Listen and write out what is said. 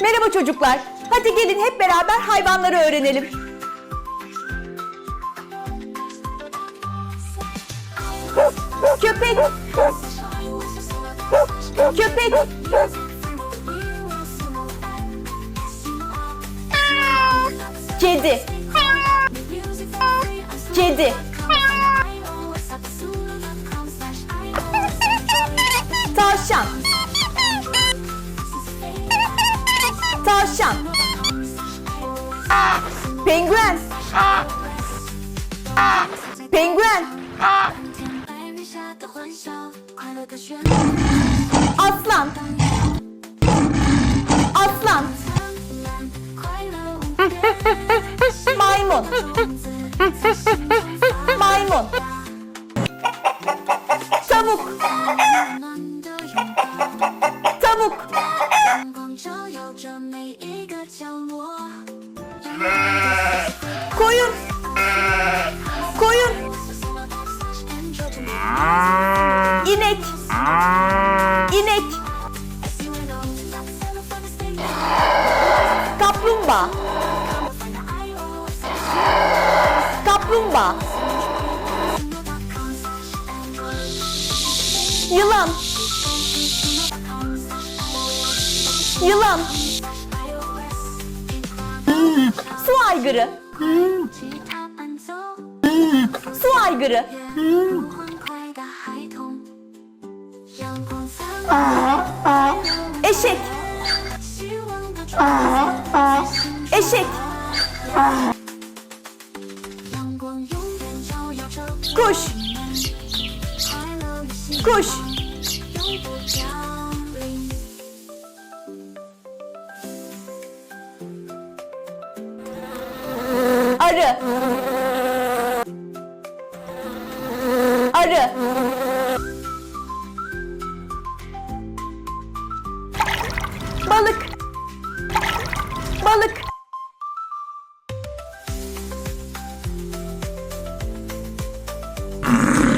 Merhaba çocuklar. Hadi gelin hep beraber hayvanları öğrenelim. Köpek. Köpek. Kedi. Kedi. Tavşan. Tavşan. Penguen. Penguen. Aslan. Aslan. Maymun. Koyun. Koyun. İnek. İnek. Kaplumbağa. Kaplumbağa. Yılan. Yılan. aygırı. Su aygırı. Eşek. Eşek. Kuş. Kuş. arı. Arı. Balık. Balık.